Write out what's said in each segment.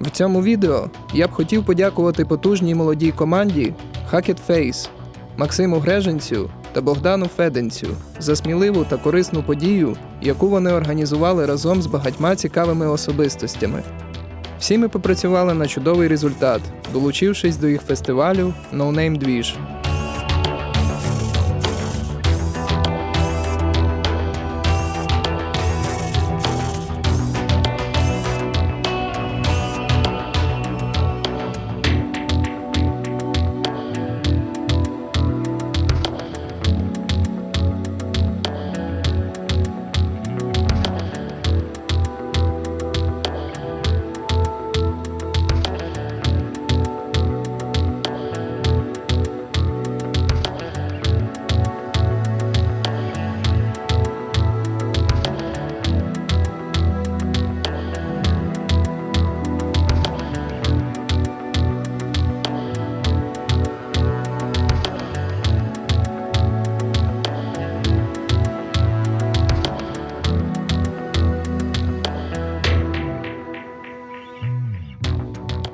В цьому відео я б хотів подякувати потужній молодій команді Hackett Face, Максиму Греженцю та Богдану Феденцю за сміливу та корисну подію, яку вони організували разом з багатьма цікавими особистостями. Всі ми попрацювали на чудовий результат, долучившись до їх фестивалю No Name Двіж.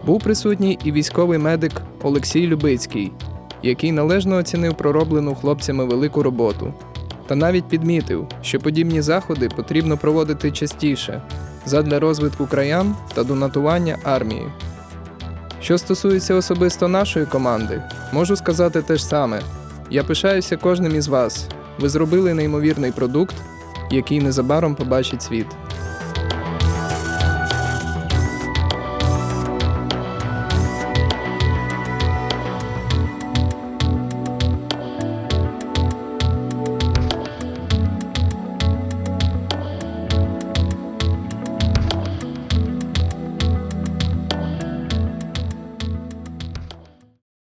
Був присутній і військовий медик Олексій Любицький, який належно оцінив пророблену хлопцями велику роботу, та навіть підмітив, що подібні заходи потрібно проводити частіше задля розвитку краян та донатування армії. Що стосується особисто нашої команди, можу сказати те ж саме. Я пишаюся кожним із вас. Ви зробили неймовірний продукт, який незабаром побачить світ.